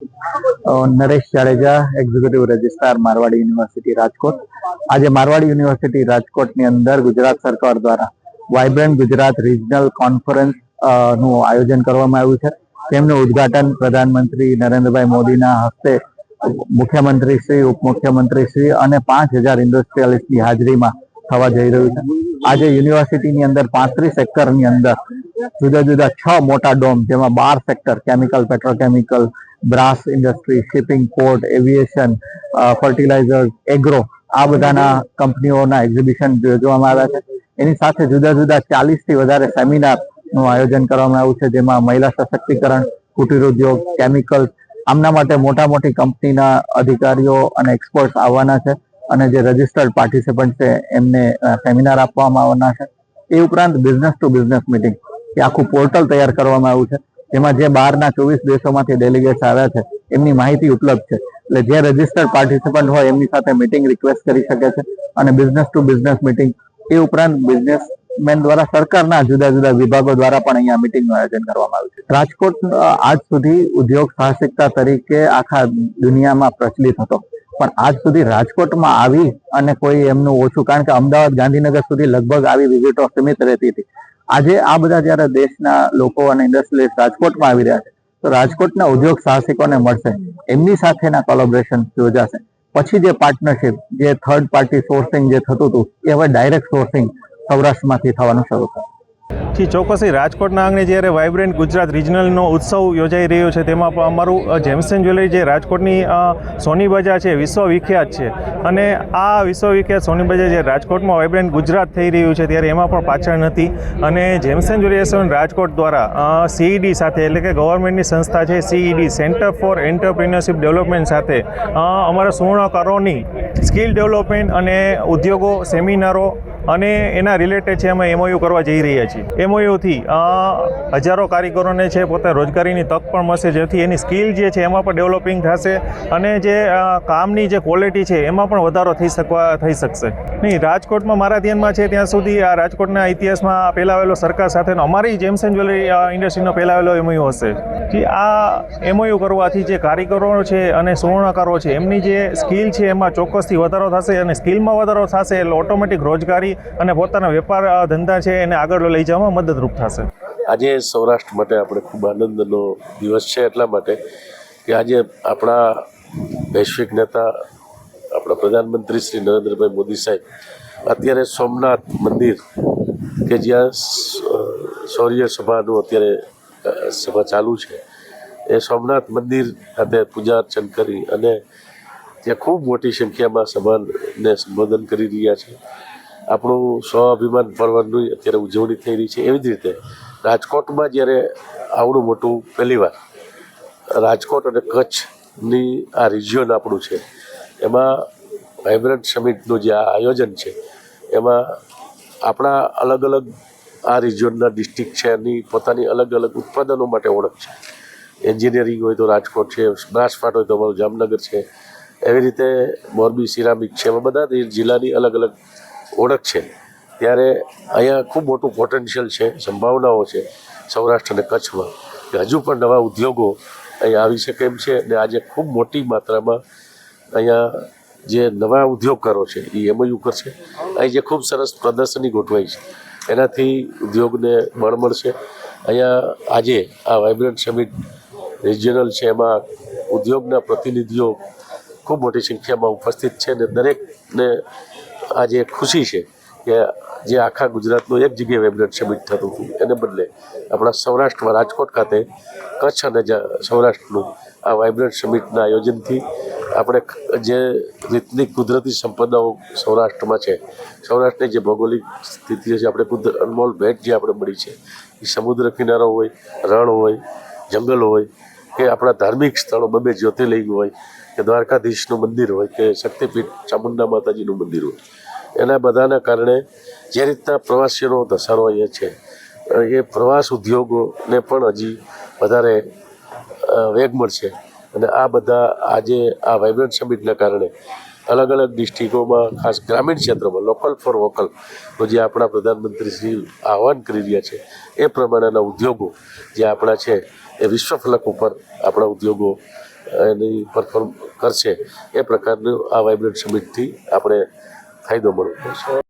Naresh Jadeja executive registrar Marwadi university Rajkot. આજે Marwadi university રાજકોટની અંદર ગુજરાત સરકાર દ્વારા વાઇબ્રન્ટ ગુજરાત રિજનલ કોન્ફરન્સનું આયોજન કરવામાં આવ્યું છે. તેમનું ઉદઘાટન પ્રધાનમંત્રી નરેન્દ્રભાઈ મોદીના હસ્તે મુખ્યમંત્રી શ્રી, ઉપમુખ્યમંત્રી શ્રી અને પાંચ હજાર ઇન્ડસ્ટ્રીયાલિસ્ટની હાજરીમાં થવા જઈ રહ્યું છે. આજે યુનિવર્સિટીની અંદર પાંત્રીસની અંદર જુદા જુદા છ મોટા ડોમ, જેમાં બાર sector chemical petrochemical brass industry, shipping, port, aviation fertilisers, agro, આ બધાના કંપનીઓના એક્ઝિબિશન યોજવામાં આવ્યા છે. એની સાથે જુદા જુદા ચાલીસથી વધારે સેમિનારનું આયોજન કરવામાં આવ્યું છે, જેમાં મહિલા સશક્તિકરણ કુટીર ઉદ્યોગ કેમિકલ્સ, આમના માટે મોટા મોટી કંપનીના અધિકારીઓ અને એક્સપર્ટ્સ આવવાના છે અને જે રજિસ્ટર્ડ પાર્ટિસિપન્ટ છે, એમને સેમિનાર આપવામાં આવવાના છે. એ ઉપરાંત બિઝનેસ ટુ બિઝનેસ મિટિંગ એ આખું પોર્ટલ તૈયાર કરવામાં આવ્યું છે. જેમાં જે બહારના ચોવીસ દેશોમાંથી ડેલિગેટ્સ આવ્યા છે, એમની માહિતી ઉપલબ્ધ છે. એટલે જે રજિસ્ટર્ડ પાર્ટિસિપન્ટ હોય, એમની સાથે મિટિંગ રિક્વેસ્ટ કરી શકે છે અને બિઝનેસ ટુ બિઝનેસ મિટિંગ એ ઉપરાંત બિઝનેસમેન દ્વારા સરકારના જુદા જુદા વિભાગો દ્વારા પણ અહીંયા મિટિંગનું આયોજન કરવામાં આવ્યું છે. રાજકોટ આજ સુધી ઉદ્યોગ સાહસિકતા તરીકે આખા દુનિયામાં પ્રચલિત હતો. પણ આજ સુધી રાજકોટમાં આવી અને કોઈ એમનું ઓછું, કારણ કે અમદાવાદ ગાંધીનગર સુધી લગભગ આવી વિઝિટો સીમિત રહેતી હતી. આજે આ બધા જ્યારે દેશના લોકો અને ઇન્ડસ્ટ્રીઝ રાજકોટમાં આવી રહ્યા છે, તો રાજકોટના ઉદ્યોગ સાહસિકોને મળશે, એમની સાથેના કોલોબરેશન યોજાશે. પછી જે પાર્ટનરશિપ જે થર્ડ પાર્ટી સોર્સિંગ જે થતું હતું, એ હવે ડાયરેક્ટ સોર્સિંગ સૌરાષ્ટ્રમાંથી થવાનું શરૂ થશે. જી ચોક્કસથી રાજકોટના આંગણે જ્યારે વાઇબ્રન્ટ ગુજરાત રિજનલનો ઉત્સવ યોજાઈ રહ્યો છે, તેમાં પણ અમારું જેમ્સન જ્વેલરી જે રાજકોટની સોની બજાર છે વિશ્વ વિખ્યાત છે. અને આ વિશ્વ વિખ્યાત સોની બજાર જે રાજકોટમાં વાઇબ્રન્ટ ગુજરાત થઈ રહ્યું છે, ત્યારે એમાં પણ પાછળ નથી. અને જેમ્સન જ્વેલરી રાજકોટ દ્વારા સીઈડી સાથે, એટલે કે ગવર્મેન્ટની સંસ્થા છે CED centre for entrepreneurship development સાથે અમારા સુવર્ણકારોની સ્કિલ ડેવલપમેન્ટ અને ઉદ્યોગો, સેમિનારો અને એના રિલેટેડ છે અમે એમઓયુ કરવા જઈ રહ્યા છીએ. એમઓયુથી હજારો કારીગરોને છે પોતે રોજગારીની તક પણ મળશે. જેથી એની સ્કિલ જે છે એમાં પણ ડેવલપિંગ થશે અને જે કામની જે ક્વોલિટી છે એમાં પણ વધારો થઈ શકવા, થઈ શકશે. નહીં, રાજકોટમાં મારા ધ્યાનમાં છે ત્યાં સુધી આ રાજકોટના ઇતિહાસમાં પહેલાવેલો સરકાર સાથેનો અમારી જેમ્સન જ્વેલરી ઇન્ડસ્ટ્રીનો પહેલાવેલો એમઓયુ હશે. જે આ એમઓયુ કરવાથી જે કારીગરો છે અને સુવર્ણકારો છે, એમની જે સ્કિલ છે એમાં ચોક્કસથી વધારો થશે અને સ્કિલમાં વધારો થશે એટલે ઓટોમેટિક રોજગારી અને પોતાના વેપાર ધંધા છે એને આગળ લઈ જવામાં મદદરૂપ થશે. આજે સૌરાષ્ટ્ર માટે આપણે ખૂબ આનંદનો દિવસ છે એટલા માટે કે આજે આપણા વૈશ્વિક નેતા, આપણા પ્રધાનમંત્રી શ્રી નરેન્દ્રભાઈ મોદી સાહેબ અત્યારે સોમનાથ મંદિર કે જ્યાં શૌર્ય સભાનું અત્યારે સભા ચાલુ છે, એ સોમનાથ મંદિર ખાતે પૂજા અર્ચન કરી અને ત્યાં ખૂબ મોટી સંખ્યામાં સભાને સંબોધન કરી રહ્યા છે. આપણું સ્વાભિમાન પર્વની અત્યારે ઉજવણી થઈ રહી છે. એવી જ રીતે રાજકોટમાં જ્યારે આવડું મોટું પહેલીવાર રાજકોટ અને કચ્છની આ રિજિયન આપણું છે, એમાં વાઇબ્રન્ટ સમિટનું જે આ આયોજન છે, એમાં આપણા અલગ અલગ આ રિજિયનના ડિસ્ટ્રિક્ટ છે, એની પોતાની અલગ અલગ ઉત્પાદનો માટે ઓળખ છે. એન્જિનિયરિંગ હોય તો રાજકોટ છે બ્રાસપાટ હોય તો અમારું જામનગર છે. એવી રીતે મોરબી, સિરામિક છે, એમાં બધા જિલ્લાની અલગ અલગ ઓળખ છે. ત્યારે અહીંયા ખૂબ મોટું પોટેન્શિયલ છે, સંભાવનાઓ છે સૌરાષ્ટ્ર અને કચ્છમાં કે હજુ પણ નવા ઉદ્યોગો અહીંયા આવી શકે એમ છે અને આજે ખૂબ મોટી માત્રામાં અહીંયા જે નવા ઉદ્યોગકારો છે એ એમઓયુ કરશે અહીં જે ખૂબ સરસ પ્રદર્શની ગોઠવાઈ છે. એનાથી ઉદ્યોગને બળ મળશે. અહીંયા આજે આ વાઇબ્રન્ટ સમિટ રિજિયનલ છે, એમાં ઉદ્યોગના પ્રતિનિધિઓ ખૂબ મોટી સંખ્યામાં ઉપસ્થિત છે અને દરેકને આજે ખુશી છે કે જે આખા ગુજરાતનું એક જગ્યાએ વેબનેટ સમિટ થતું હતું, એને બદલે આપણા સૌરાષ્ટ્રમાં રાજકોટ ખાતે કચ્છ અને સૌરાષ્ટ્રનું આ વાઇબ્રન્ટ સમિટના આયોજનથી આપણે જે રીતની કુદરતી સંપદાઓ સૌરાષ્ટ્રમાં છે, સૌરાષ્ટ્રની જે ભૌગોલિક સ્થિતિ છે, આપણે અનમોલ ભેટ જે આપણે મળી છે, એ સમુદ્ર કિનારો હોય, રણ હોય, જંગલ હોય, કે આપણા ધાર્મિક સ્થળો બબે જ્યોતિર્લિંગ હોય કે દ્વારકાધીશનું મંદિર હોય કે શક્તિપીઠ ચામુંડા માતાજીનું મંદિર હોય, એના બધાના કારણે જે રીતના પ્રવાસીઓનો ધસારો અહીંયા છે એ પ્રવાસ ઉદ્યોગોને પણ હજી વધારે વેગ મળશે. અને આ બધા આજે આ વાઇબ્રન્ટ સમિટના કારણે અલગ અલગ ડિસ્ટ્રિક્ટોમાં ખાસ ગ્રામીણ ક્ષેત્રમાં લોકલ ફોર વોકલ જે આપણા પ્રધાનમંત્રી શ્રી આહવાન કરી રહ્યા છે, એ પ્રમાણેના ઉદ્યોગો જે આપણા છે, એ વિશ્વ ફલક ઉપર આપણા ઉદ્યોગો એની પરફોર્મ કરશે. એ પ્રકારનું આ વાઇબ્રન્ટ સમિટથી આપણે ફાયદો મળવો છે